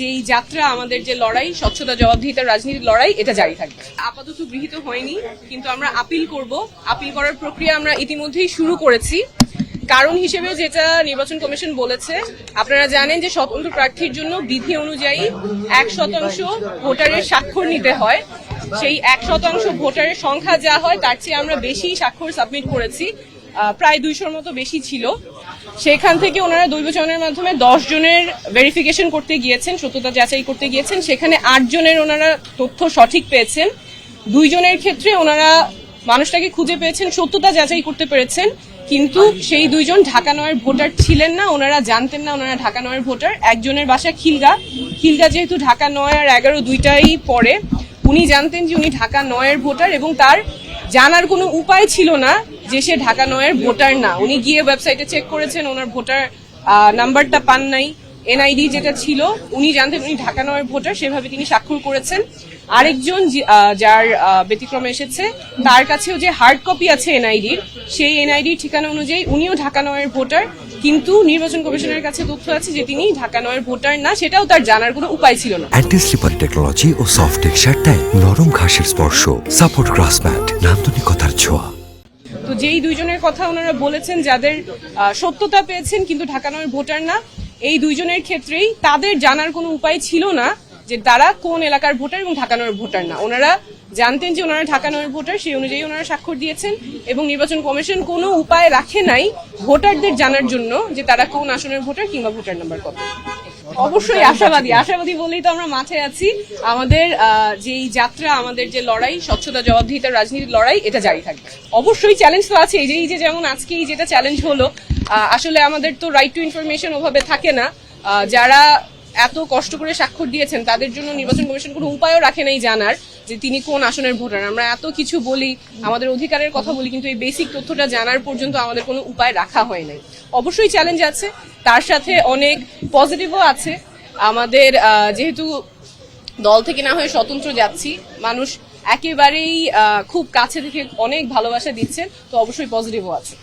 যে এই যাত্রা, আমাদের যে লড়াই, স্বচ্ছতা, জবাবদিহিতার রাজনীতির লড়াই, এটা জারি থাকবে। আপাতত গৃহীত হয়নি, কিন্তু আমরা আপিল করব। আপিল করার প্রক্রিয়া আমরা ইতিমধ্যেই শুরু করেছি। কারণ হিসেবে যেটা নির্বাচন কমিশন বলেছে, আপনারা জানেন যে স্বতন্ত্র প্রার্থীর জন্য বিধি অনুযায়ী এক শতাংশ ভোটারের স্বাক্ষর নিতে হয়। সেই এক শতাংশ ভোটারের সংখ্যা যা হয়, তার চেয়ে আমরা বেশি স্বাক্ষর সাবমিট করেছি। প্রায় দুইশোর মতো বেশি ছিল। সেখান থেকে ওনারা দৈবচনের মাধ্যমে দশ জনের ভেরিফিকেশন করতে গিয়েছেন, সত্যতা যাচাই করতে গিয়েছেন। সেখানে আট জনের ওনারা তথ্য সঠিক পেয়েছেন। দুইজনের ক্ষেত্রে ওনারা মানুষটাকে খুঁজে পেয়েছেন, সত্যতা যাচাই করতে পেরেছেন। কিন্তু সেই দুইজন ঢাকা নয়ের ভোটার ছিলেন না, ওনারা জানতেন না ওনারা ঢাকা নয়ের ভোটার। একজনের বাসা খিলগা। খিলগা যেহেতু ঢাকা নয় আর এগারো দুইটাই পড়ে উনি জানতেন যে উনি ঢাকা নয়ের ভোটার এবং তার জানার কোনো উপায় ছিল না। যে সে ঢাকা নয়ের ভোটার না। উনি গিয়ে ওয়েবসাইটে চেক করেছেন, ওনার ভোটার নাম্বারটা পান নাই। এনআইডি যেটা ছিল, উনি জানতেন উনি ঢাকা নয়ের ভোটার, সেভাবে তিনি স্বাক্ষর করেছেন। আরেকজন যার ব্যতিক্রম এসেছে, তার কাছেও যে হার্ড কপি আছে এনআইডির সেই এনআইডির ঠিকানা অনুযায়ী উনিও ঢাকা নয়ের ভোটার। কিন্তু নির্বাচন কমিশনের কাছে তথ্য আছে যে তিনি ঢাকা নয়ের ভোটার না, সেটাও তার জানার কোনো উপায় ছিল না। অ্যান্টি স্লিপারি টেকনোলজি ও সফট টেক্সচার নরম ঘাসের স্পর্শ। সাপোর্ট গ্রাস ম্যাট নান্দনিকতার ছোঁয়া। যেই দুইজনের কথা ওনারা বলেছেন, যাদের সত্যতা পেয়েছেন, কিন্তু ঢাকা ভোটার না, এই দুইজনের ক্ষেত্রেই তাদের জানার কোনো উপায় ছিল না যে তারা কোন এলাকার ভোটার এবং ঢাকা ভোটার না। ওনারা জানতেন যে ওনারা ঢাকা ভোটার, সেই অনুযায়ী ওনারা স্বাক্ষর দিয়েছেন এবং নির্বাচন কমিশন কোনো উপায় রাখে নাই ভোটারদের জানার জন্য যে তারা কোন আসনের ভোটার কিংবা ভোটার নাম্বার কত অবশ্যই আশাবাদী আশাবাদী বলেই তো আমরা মাঠে আছি। আমাদের আহ, যে যাত্রা আমাদের যে লড়াই স্বচ্ছতা জবাবদিহিতার রাজনীতির লড়াই এটা জারি থাকবে। অবশ্যই চ্যালেঞ্জ তো আছে এই যে এই যে যেমন আজকে এই যেটা চ্যালেঞ্জ হলো আহ, আসলে আমাদের তো রাইট টু ইনফরমেশন ওভাবে থাকে না। যারা এত কষ্ট করে স্বাক্ষর দিয়েছেন, তাদের জন্য নির্বাচন কমিশন কোনো উপায়ও রাখে নাই জানার যে তিনি কোন আসনের ভোটার। আমরা এত কিছু বলি, আমাদের অধিকারের কথা বলি, কিন্তু এই বেসিক তথ্যটা জানার পর্যন্ত আমাদের কোনো উপায় রাখা হয় নাই। অবশ্যই চ্যালেঞ্জ আছে, তার সাথে অনেক পজিটিভও আছে। আমাদের যেহেতু দল থেকে না হয়ে স্বতন্ত্র যাচ্ছি, মানুষ একেবারেই খুব কাছে থেকে অনেক ভালোবাসা দিচ্ছেন, তো অবশ্যই পজিটিভও আছে।